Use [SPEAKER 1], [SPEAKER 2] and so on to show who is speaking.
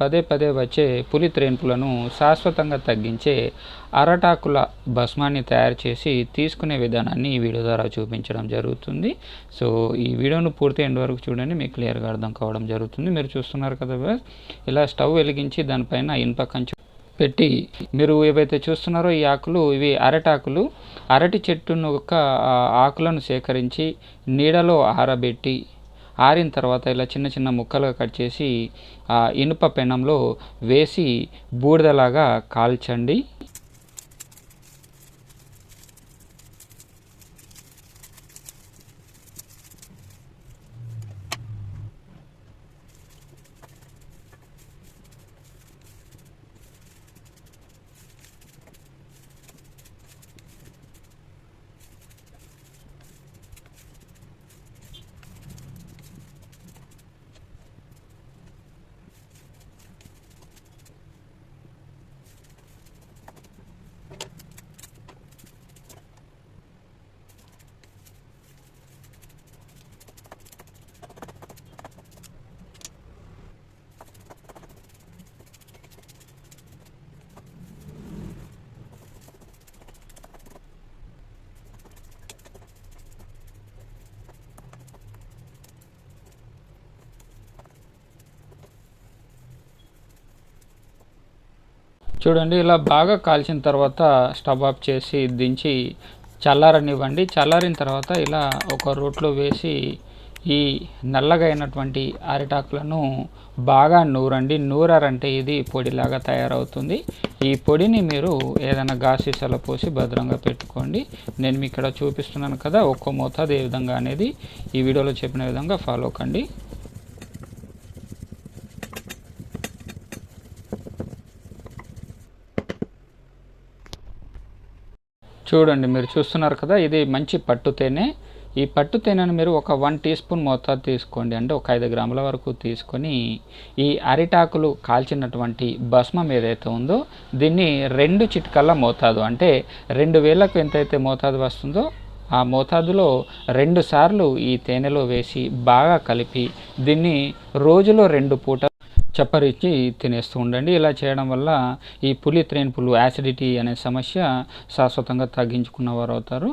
[SPEAKER 1] పదే పదే వచ్చే పులి త్రేన్పులను శాశ్వతంగా తగ్గించే అరటాకుల భస్మాన్ని తయారు చేసి తీసుకునే విధానాన్ని ఈ వీడియో ద్వారా చూపించడం జరుగుతుంది. సో ఈ వీడియోను పూర్తి ఎండ్ వరకు చూడండి మీకు క్లియర్గా అర్థం కావడం జరుగుతుంది. మీరు చూస్తున్నారు కదా ఇలా స్టవ్ వెలిగించి దానిపైన ఇనుప కంచు పెట్టి మీరు ఏవైతే చూస్తున్నారో ఈ ఆకులు ఇవి అరటాకులు. అరటి చెట్టును యొక్క ఆకులను సేకరించి నీడలో ఆరబెట్టి ఆరిన తర్వాత ఇలా చిన్న చిన్న ముక్కలుగా కట్ చేసి ఆ ఇనుప పెనంలో వేసి బూడిదలాగా కాల్చండి. చూడండి ఇలా బాగా కాల్చిన తర్వాత స్టవ్ ఆఫ్ చేసి దించి చల్లారనివ్వండి. చల్లారిన తర్వాత ఇలా ఒక రోట్లో వేసి ఈ నల్లగా అయినటువంటి అరిటాకులను బాగా నూరండి. నూరారంటే ఇది పొడిలాగా తయారవుతుంది. ఈ పొడిని మీరు ఏదైనా గాసీసలో పోసి భద్రంగా పెట్టుకోండి. నేను మీకు ఇక్కడ చూపిస్తున్నాను కదా ఒక్కో మోతాదు ఏ విధంగా అనేది. ఈ వీడియోలో చెప్పిన విధంగా ఫాలో కండి. చూడండి మీరు చూస్తున్నారు కదా ఇది మంచి పట్టు తేనె. ఈ పట్టు తేనెను మీరు ఒక వన్ టీ స్పూన్ మోతాదు తీసుకోండి. అంటే ఒక ఐదు గ్రాముల వరకు తీసుకొని ఈ అరిటాకులు కాల్చినటువంటి భస్మం ఏదైతే ఉందో దీన్ని రెండు చిట్కల్ల మోతాదు. అంటే రెండు వేలకు ఎంతైతే మోతాదు వస్తుందో ఆ మోతాదులో రెండు సార్లు ఈ తేనెలో వేసి బాగా కలిపి దీన్ని రోజులో రెండు పూట చప్పరించి తినేస్తూ ఉండండి. ఇలా చేయడం వల్ల ఈ పులి త్రేన్పులు యాసిడిటీ అనే సమస్య శాశ్వతంగా తగ్గించుకున్న వారు అవుతారు